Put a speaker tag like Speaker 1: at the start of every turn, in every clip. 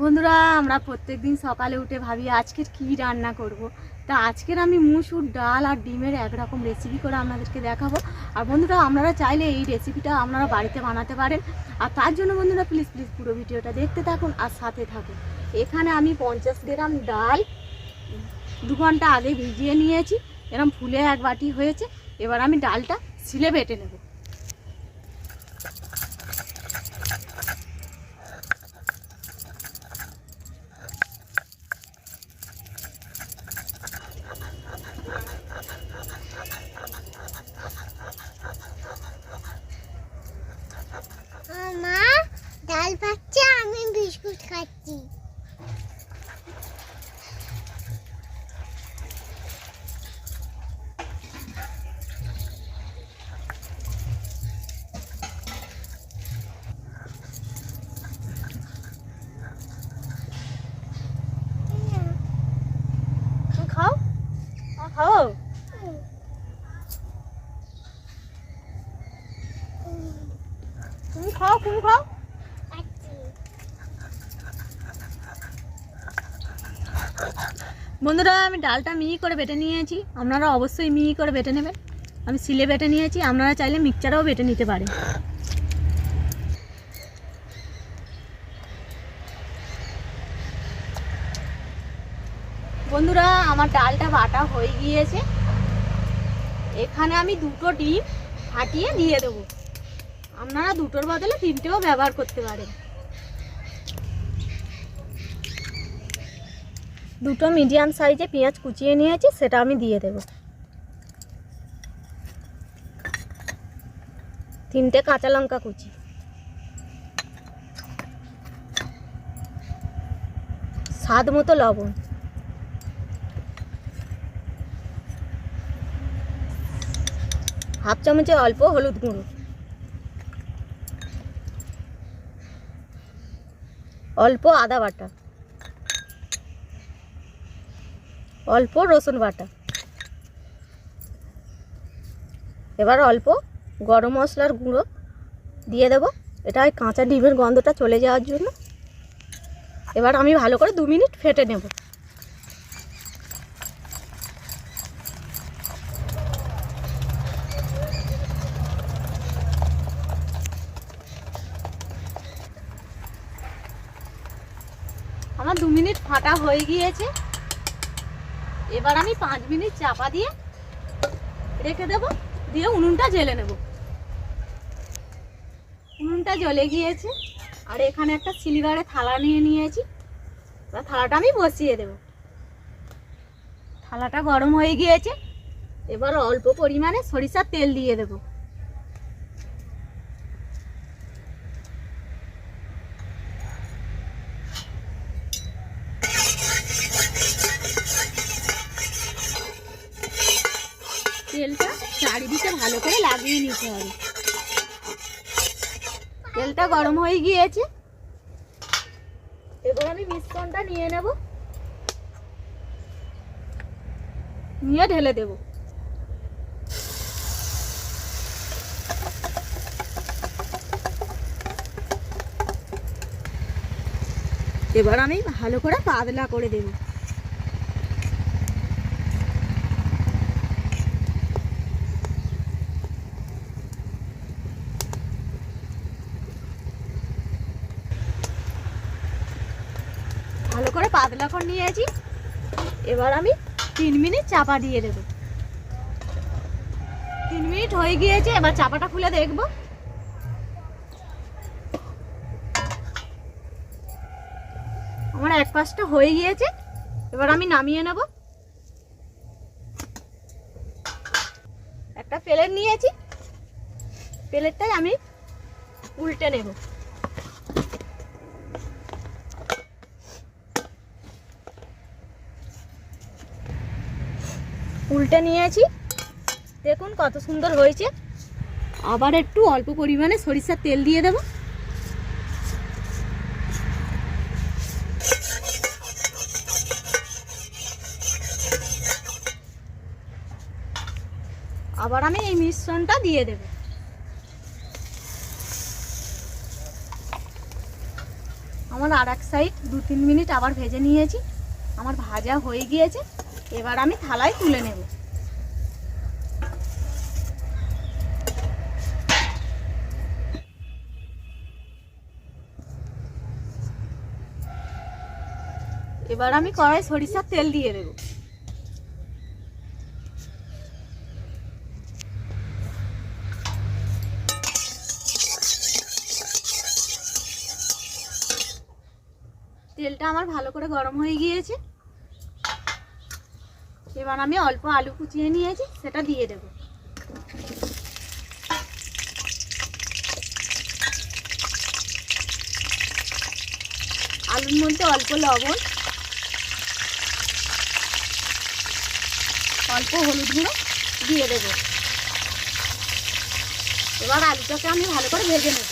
Speaker 1: বন্ধুরা, আমরা প্রত্যেক দিন সকালে উঠে ভাবি আজকের কি রান্না করব। তা আজকের আমি মুসুর ডাল আর ডিমের একরকম রেসিপি করে আপনাদেরকে দেখাবো। আর বন্ধুরা, আপনারা চাইলে এই রেসিপিটা আপনারা বাড়িতে বানাতে পারেন। আর তার জন্য বন্ধুরা প্লিজ প্লিজ পুরো ভিডিওটা দেখতে থাকুন আর সাথে থাকুন। এখানে আমি পঞ্চাশ গ্রাম ডাল দু ঘণ্টা আগে ভিজিয়ে নিয়েছি। এরকম ফুলে এক বাটি হয়েছে। এবার আমি ডালটা ছিলে বেটে নেব
Speaker 2: মা ডাল পাচ্ছে আমি বিস্কুট খাচ্ছি
Speaker 1: তুমি খাও আ, খাও তুমি খাও তুমি খাও বন্ধুরা, আমি ডালটা মিহি করে বেটে নিয়েছি। আপনারা অবশ্যই মিহি করে বেটে নেবেন। আমি সিলে বেটে নিয়েছি, আপনারা চাইলে মিক্সচারেও বেটে নিতে পারেন। বন্ধুরা, আমার ডালটা বাটা হয়ে গিয়েছে। এখানে আমি দুটো ডিম ফাটিয়ে দিয়ে দেবো। আপনারা দুটোর বদলে তিনটেও ব্যবহার করতে পারেন। দুটো মিডিয়াম সাইজে পেঁয়াজ কুচিয়ে নিয়েছি, সেটা আমি দিয়ে দেব। তিনটে কাঁচা লঙ্কা কুচি। স্বাদ মতো লবণ। হাফ চামচে অল্প হলুদ গুঁড়ো। অল্প আদা বাটা। অল্প রসুন বাটা। এবার অল্প গরম মশলার গুঁড়ো দিয়ে দেব। এটা কাঁচা ডিমের গন্ধটা চলে যাওয়ার জন্য। এবার আমি ভালো করে দু মিনিট ফেটে নেব। আমার দু মিনিট ফাটা হয়ে গিয়েছে। এবার আমি পাঁচ মিনিট চাপা দিয়ে রেখে দেব, দিয়ে উনুনটা জেলে নেব। উনুনটা জ্বলে গিয়েছে, আর এখানে একটা সিলিগারে থালা নিয়ে নিয়েছি। এবার থালাটা আমি বসিয়ে দেব। থালাটা গরম হয়ে গিয়েছে, এবার অল্প পরিমাণে সরিষার তেল দিয়ে দেব তেলটা চারিদিকে ভালো করে লাগিয়ে নিতে হবে তেলটা গরম হয়ে গিয়েছে। এবার আমি মিশ্রণটা নিয়ে নেব। নিয়ে ঢেলে দেব। এবার আমি ভালো করে পাতলা করে দেবো। ভালো করে পাতলা করে নিয়েছি এবার আমি তিন মিনিট চাপা দিয়ে দেবো। তিন মিনিট হয়ে গিয়েছে, এবার চাপাটা খুলে দেখব। আমার এক পাশটা হয়ে গিয়েছে, এবার আমি নামিয়ে নেব। একটা প্লেট নিয়েছি। প্লেটটাই আমি উল্টে নেব। উল্টে নিয়েছি। দেখুন কত সুন্দর হয়েছে। আবার একটু অল্প পরিমাণে সরিষার তেল দিয়ে দেব। আবার আমি এই মিশ্রণটা দিয়ে দেবো। আমার আর এক সাইড দু তিন মিনিট আবার ভেজে নিয়েছি। আমার ভাজা হয়ে গিয়েছে। এবার আমি থালায় তুলে নেব। এবার আমি কড়াই সরিষার তেল দিয়ে দেবো। তেলটা আমার ভালো করে গরম হয়ে গিয়েছে। এবার আমি অল্প আলু কুচিয়ে নিয়েছি, সেটা দিয়ে দেব। আলুর মধ্যে অল্প লবণ, অল্প হলুদ গুঁড়ো দিয়ে দেবো। এবার আলুটাকে আমি ভালো করে ভেজে নেব।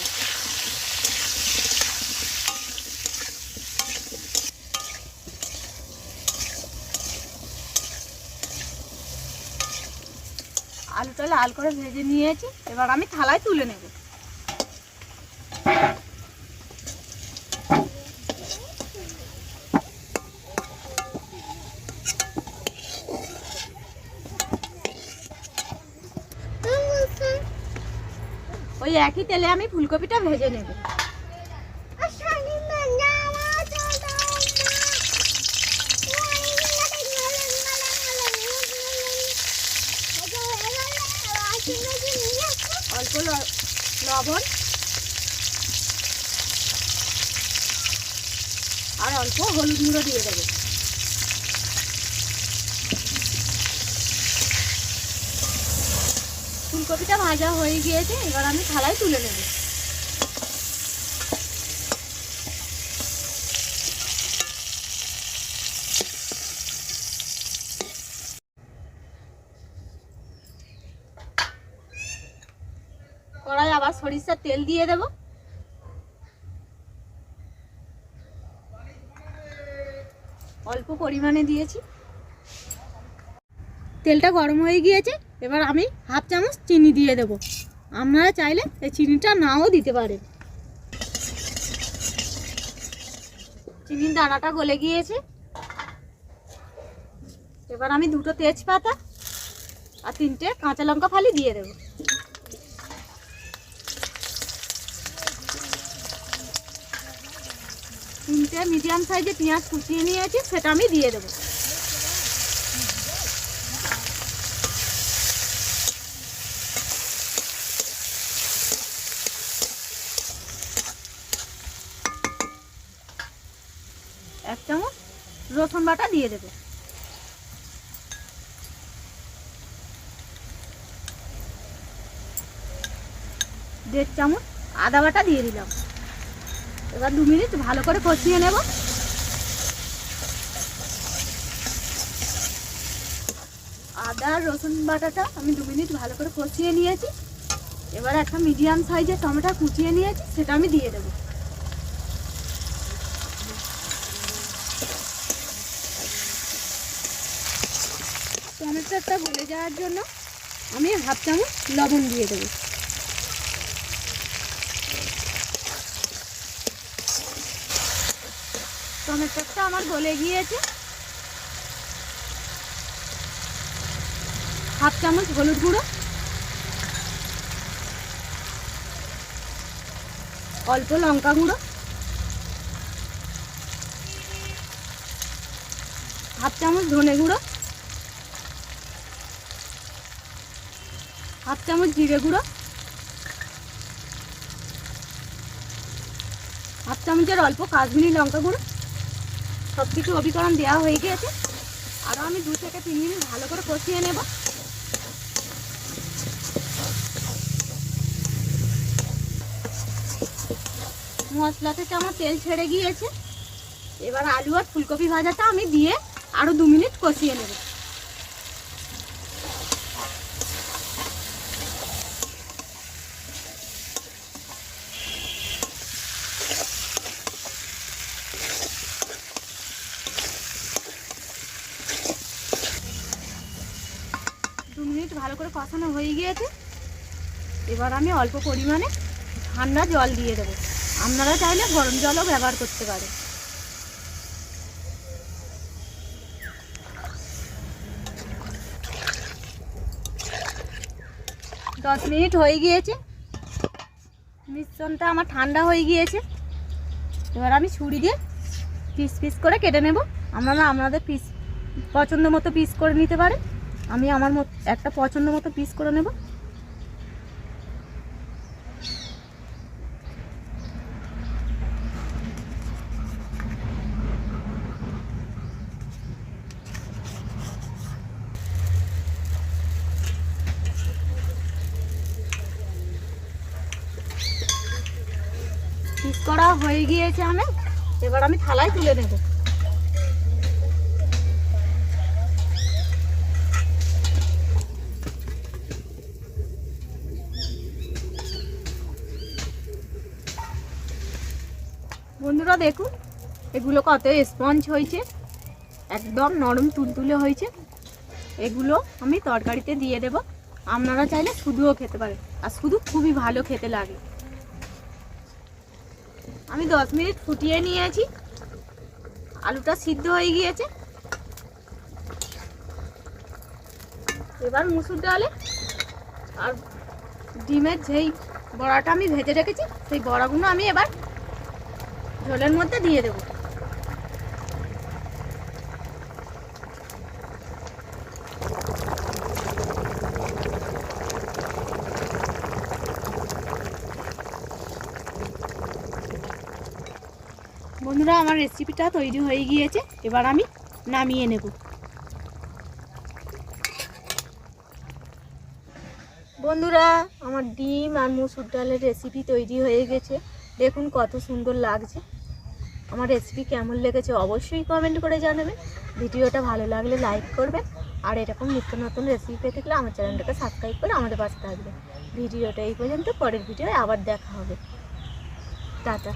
Speaker 1: আলুটা লাল করে ভেজে নিয়েছি। এবার আমি থালায় তুলে নেব। ওই একই তেলে আমি ফুলকপিটা ভেজে নেব। লবণ। আর অল্প হলুদ গুঁড়ো দিয়ে দেবে। ফুলকপিটা ভাজা হয়ে গিয়েছে, এবার আমি থালায় তুলে নেব কড়াই আবার সরিষার তেল দিয়ে দেব। অল্প পরিমাণে দিয়েছি। তেলটা গরম হয়ে গিয়েছে, এবার আমি হাফ চামচ চিনি দিয়ে দেব। আপনারা চাইলে এই চিনিটা নাও দিতে পারেন। চিনির দানাটা গলে গিয়েছে। এবার আমি দুটো তেজপাতা আর তিনটে কাঁচা লঙ্কা ফালি দিয়ে দেবো। তিনটে মিডিয়াম সাইজে পেঁয়াজ কুচিয়ে নিয়েছি, সেটা আমি দিয়ে দেবো। এক চামচ রসুন বাটা দিয়ে দেবো। দেড় চামচ আদা বাটা দিয়ে দিলাম। এবার দু মিনিট ভালো করে কষিয়ে নেব। আদা, রসুন বাটাটা আমি দু মিনিট ভালো করে কষিয়ে নিয়েছি। এবার একটা মিডিয়াম সাইজের টমেটো কুচিয়ে নিয়েছি, সেটা আমি দিয়ে দেবো। টমেটোটা গলে যাওয়ার জন্য আমি হাফ চামচ লবণ দিয়ে দেবো। টমেটোটা আমার গলে গিয়েছে। হাফ চামচ হলুদ গুঁড়ো। অল্প লঙ্কা গুঁড়ো। হাফ চামচ ধনে গুঁড়ো। হাফ চামচ জিরে গুঁড়ো। হাফ চামচের অল্প কাশ্মীরি লঙ্কা গুঁড়ো। সব কিছু অভিকরণ দেওয়া হয়ে গিয়েছে। আরও আমি দু থেকে তিন মিনিট ভালো করে কষিয়ে নেব। মশলা থেকে আমার তেল ছেড়ে গিয়েছে। এবার আলু আর ফুলকপি ভাজাটা আমি দিয়ে আরও দু মিনিট কষিয়ে নেব দু মিনিট ভালো করে কষানো হয়ে গিয়েছে। এবার আমি অল্প পরিমাণে ঠান্ডা জল দিয়ে দেবো। আপনারা চাইলে গরম জলও ব্যবহার করতে পারেন। দশ মিনিট হয়ে গিয়েছে। মিশ্রণটা আমার ঠান্ডা হয়ে গিয়েছে। এবার আমি ছুরি দিয়ে পিস পিস করে কেটে নেব। আপনারা আপনাদের পিস পছন্দ মতো পিস করে নিতে পারেন। আমি আমার মতো, একটা পছন্দ মতো পিস করে নেব। পিস করা হয়ে গিয়েছে আমি এবার আমি থালায় তুলে নেব। বন্ধুরা দেখুন। এগুলো কত স্পঞ্জ হয়েছে। একদম নরম তুলতুলে হয়েছে। এগুলো আমি তরকারিতে দিয়ে দেব। আপনারা চাইলে শুধুও খেতে পারেন। আর শুধু খুবই ভালো খেতে লাগে। আমি দশ মিনিট ফুটিয়ে নিয়েছি। আলুটা সিদ্ধ হয়ে গিয়েছে। এবার মুসুর ডালে আর ডিমের যেই বড়াটা আমি ভেজে রেখেছি, সেই বড়াগুলো আমি এবার ঝোলের মধ্যে দিয়ে দেবো। বন্ধুরা, আমার রেসিপিটা তৈরি হয়ে গিয়েছে। এবার আমি নামিয়ে নেব। বন্ধুরা, আমার ডিম আর মুসুর ডালের রেসিপি তৈরি হয়ে গেছে। দেখুন কত সুন্দর লাগছে। আমার রেসিপি কেমন লেগেছে অবশ্যই কমেন্ট করে জানাবে। ভিডিওটা ভালো লাগলে লাইক করবেন আর এরকম নিত্য নতুন রেসিপি পেতে গেলে আমার চ্যানেলটাকে সাবস্ক্রাইব করে আমাদের পাশে থাকবে। ভিডিওটা এই পর্যন্ত, পরের ভিডিওয় আবার দেখা হবে। টাটা।